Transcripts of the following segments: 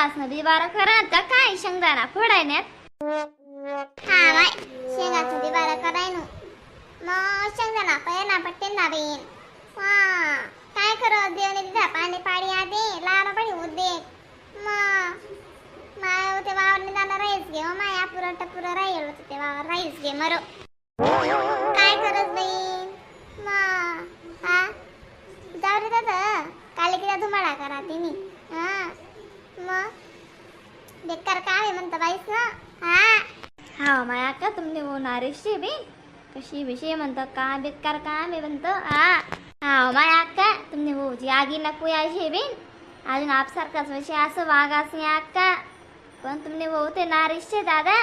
शेंगासनं बी बारा करा का काय शेंगदाणा फोडायण्यात हा बाय शेंगाचं बी बारा कराय नु मग शेंगदाणा पहिला पट्टे ना बेन काय करत देवने दिसा पाणी पाडी आदे लावणं पडी उद्दे मग माय ते वावरने जाणं राईस घे हो माय. पुरं टपुरं राहील होतं ते वावर. राईस घे मरो. काय करत बाई मग हा? जाऊ रे दादा. काल किती धुमाडा करा तिने. हा? मग? बेकार काय आहे म्हणतं बाईस ना? हा? हा माय का तुमने वो नारेशी बी. कशी विषय म्हणतं का बेकार काम आहे म्हणतं? हा? हा माया अक्का तुमने वो जी आगी नको यायची बिन अजून आपसारखाच विषय असं वागास नाही अक्का. पण तुमने वो ते नारेशे दादा.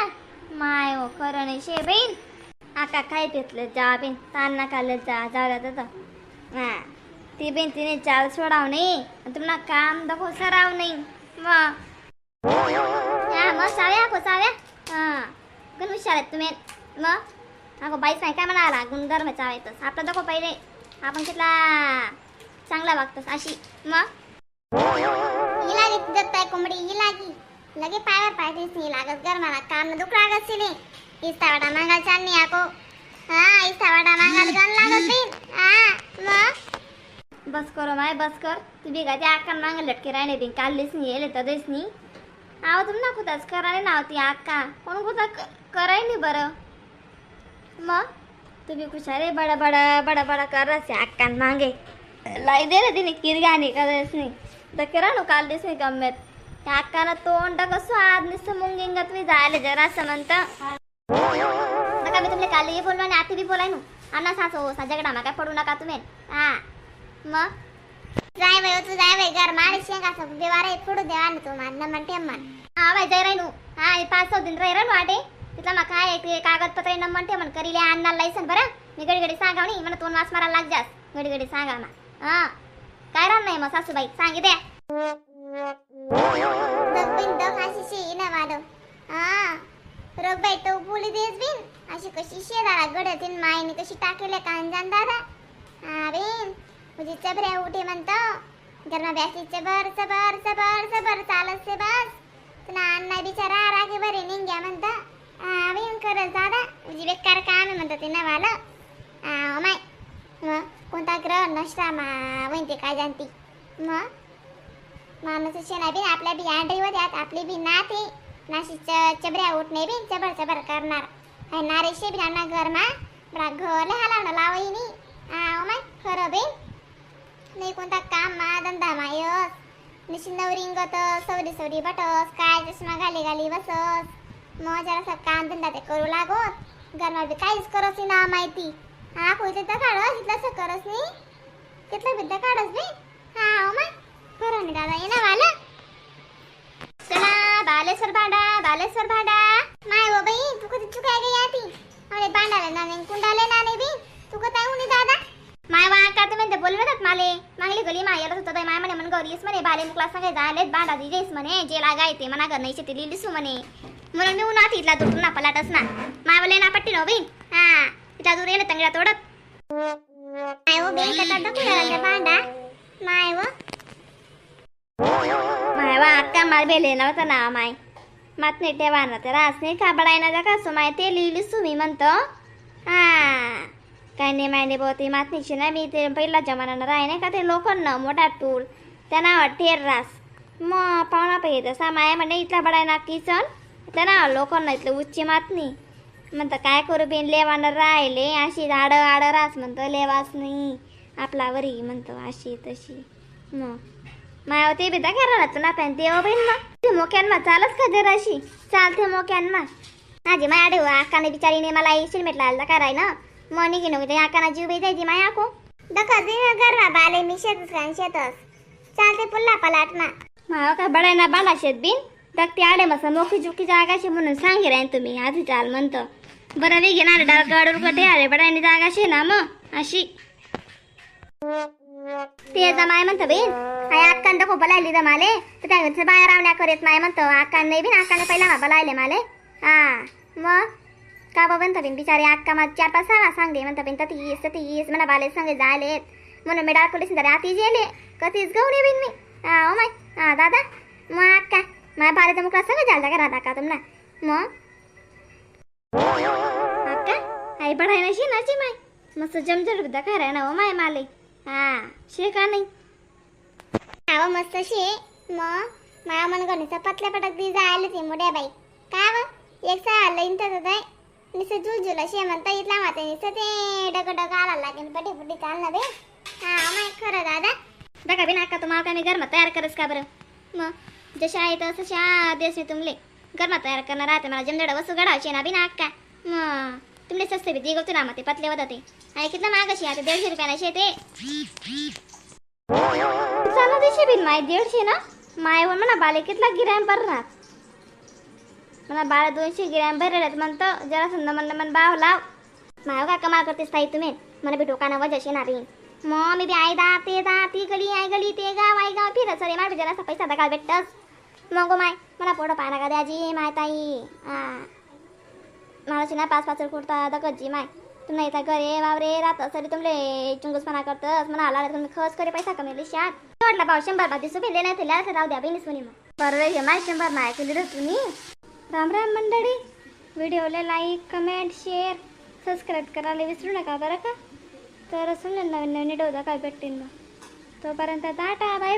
माय हो खरं नाही शे बीन आका काय तिथलं जा बिन ताण नका जा जाऊ दादा हा ती बिन तिने चाल सोडाव नाही आणि तुम्हाला काम दाखव सराव नाही मग हा मग साव्या को साव्या हा गण हुशार आहेत तुम्ही मग अगो बाईस नाही काय म्हणाला गुणगर में चावायतस आपलं दाखव पहिले आपण कितला चांगला वागतस अशी मग इलागी आहे कोंबडी इलागी लगे पायावर पाय दिसनी लागत गर मला काम दुख लागत सिने इस्ता वाटा मागाल चालनी आको हा इस्ता वाटा मागाल गण लागत हा मग बस करो माय बस कर। तू भी त्या अक्का मांग लटके राहिले बिन काढलीस नाही येले तर नाही। आव तुम ना खुदाच करायला नाव ती अक्का कोण खुदा कराय नाही बरं? मग तुम्ही बी खुशारे बडा बडा बडा बडा कर रसे अक्कान मांगे। लाई दे रे तिने किरगाणी करस नाही। तर करा नो काल नाही गम्मेत त्या अक्कानं तोंड कसं आज नुसतं मुंगिंगत मी जायला जरा असं म्हणतं नका मी तुमले काल ये बोललो आणि आती बी बोलाय नु। अन्ना सासो साजाकडा मा काय पडू नका तुम्ही? हा। मग? जाय बाई तू जाय बाई घर मारी शेंगा सब देवारा पुढे देवा ना तू मान न म्हणते मन हा बाई जय राहिनू. हा पाच सहा दिन राहिलं वाटे तिथला मग काय आहे ते कागदपत्र न म्हणते म्हण. करीले अन्ना लायसन बरं. मी घडी घडी सांगा नी मला तोंड वास मारायला लाग जास. घडी घडी सांगा ना हा. काय राहणार नाही मग सासूबाई? सांगी द्या दग दग अशी शे ना वादव हा. रग बाई तो बोली देस बिन. अशी कशी शेदारा गडतीन मायने कशी टाकेले कांजान दादा. हा बिन. म्हणजे चबऱ्या उठे म्हणतो. गरमा ब्यासी चबर चबर चबर चबर चालत से बस. तुला अण्णा बिचारा रागे बरे निंग्या म्हणता. हा बिन करत दादा म्हणजे बेकार काम आहे म्हणतं ते नवाला. हा माय मग कोणता ग्रह नसता मा ते काय जाणती? मग माणूस शेणा बी आपल्या बी आंडरी होत्यात आपली बी नाते. नाशी च चबऱ्या उठणे बी चबर चबर करणार. हाय नारेशे बी ना घरमा बरा घर हालावणं लावई नी आव माय खरं बी नाही कोणता काम मा धंदा मायस. निशी नवरिंगत सवरी सवरी बटस काय चष्मा घाली घाली बसस. मग जरासा काम धंदा ते करू लागोत. घरमा बी काहीच करस ना माहिती. हा कोणते तर काढस इथलं करस नी तिथलं बिद्दा काढस बी. हा आव माय नाही दादा ये ना वाला. चला बालेश्वर भांडा बालेश्वर भांडा. माय वो बाई तू कधी चुकाय गई आती अरे बांडाले ना नाही कुंडाले ना नाही बी. तू कधी उनी दादा माय वा का तुम्ही ते बोलवे माले मागली गली मायाला होतं माय म्हणे म्हण गौरीस म्हणे बालेन मुकला सांगाय आलेत. बांधा दिजेस म्हणे जे लागायते मना घर नाही शेती लिहिलीसू म्हणे. म्हणून मी उन्हा तिथला दुटून ना पलाटच ना. माय बोले ना पट्टी नो बी हा तिथला दूर येणं तंगड्या तोडत. माय वो हो बेन कटा दखू याला बांडा माय वो हो. माय वा अक्का हो, मार बेले नव्हतं ना माय. मात नाही ठेवा तर रास नाही का बडायना जा का सो माय. ते लिहिलीसू मी म्हणतो. हा. काय नाही मांडे नाही ते मात नाही ना मी ते पहिला जमाना राही नाही का ते लोखंड मोठा टूल त्या नावात ठेर रास मग पाहुणा पाहिजे तसा माया म्हणे इथला बडायना किचन त्या नाव लोखंड इथलं उच्ची मातनी म्हणतं काय करू बिन लेवानं राहिले अशी आड आड रास म्हणतं लेवास नाही आपला वरी म्हणतो अशी तशी मग माया ते बी करा ना पॅन ते बहीण मग ते मोक्यांना चालच का जराशी चालते मोक्यांना माझी माया आडे आकाने बिचारीने मला सिलमेट लायला कराय ना मग नको ते आकाना जीव बी द्यायची माया आको दखा दे गरमा बाले मी शेतच खान चालते पुल्ला पलाट ना. माया का बडाय ना बांधा शेत बिन? तर आडे मसा मोकी चुकी जागाशी म्हणून सांगे राहीन तुम्ही आधी चाल म्हणतो. बरं वे घेणार डाळ गाडूर कटे अरे बडायनी जागाशी ना मग अशी. ते माय म्हणतं बेन. हाय अक्कान तर बलायली द माले. तर त्या घरचं बाहेर रावण्या करीत माय म्हणतो. अक्कान नाही बिन अक्काने पहिला मा बलायले माले. हा मग? का बाबा म्हणतं अक्का मग चार पाच सहा सांगे म्हणतं बिन तर तीस तर तीस म्हणा बाले सांगे झालेत म्हणून मी डाळ कोलीस तर आती जेले कधीच गवणे बिन मी ओ माय हा दादा मग अक्का माझ्या बाले तर मुकला सगळं झालं का राधा का तुम्हाला मग अक्का आई पढाई नशी नाची माय मस्त जमजट होता खरं ना ओ माय माले हा शे का नाही हा मस्त शे मग माया मन गणित पतल्या पटक दी जायला ती मोठ्या बाई काय व एक सहा आलं इंत जाय निसं जुलजुला शे इथला माते निसं ते डग डग आला लागेल पटी पटी चाल ना बे. हा माय खरं दादा. बघा बिना का तुम्हाला काय मी तयार करस का बरं? मग जशा आहे तसं देश मी तुमले गरमा तयार करणार राहते मला जमजड वस्तू गडावचे ना बिना अक्का मग तुमले सस्ते बी दिगवतो ना मग ते पतले होता ते आहे किती मागाशी आता दीडशे रुपयाला शे ते चालू देशे बिन माय दीडशे ना? माय म्हणा बाले कितला गिराम भरणार मला बाळा दोनशे गिराम भरलेत म्हणतं जरा समजा म्हणलं मन बाव लाव माय का कमाल करतेस ताई तुम्ही मला बी डोकाना वजाशी ना नारी मग मी बी आई दा ते दा ती गडी आई गडी ते गाव आई गाव फिरत सरे माय जरा पैसा दगा भेटतस मग माय मला पोटं पाना का द्याजी माय ताई मला ना पाच पाच कुर्ता दगतजी माय तुम्ही इथं घरे वावरे राहत सरी तुमले चुंगसपणा करतस म्हणा आला तुम्ही खर्च करे पैसा कमी शात वाटला पाव शंभर बाबी सुबे नाही तिला राहू द्या बिनीस म्हणे मग बरं रे माय शंभर माय केली रे तुम्ही राम राम मंडळी. व्हिडिओला लाईक कमेंट शेअर सबस्क्राईब करायला विसरू नका बरं का? तर असून नवीन नवीन डोदा काय भेटतील मग. तोपर्यंत टाटा बाय बाय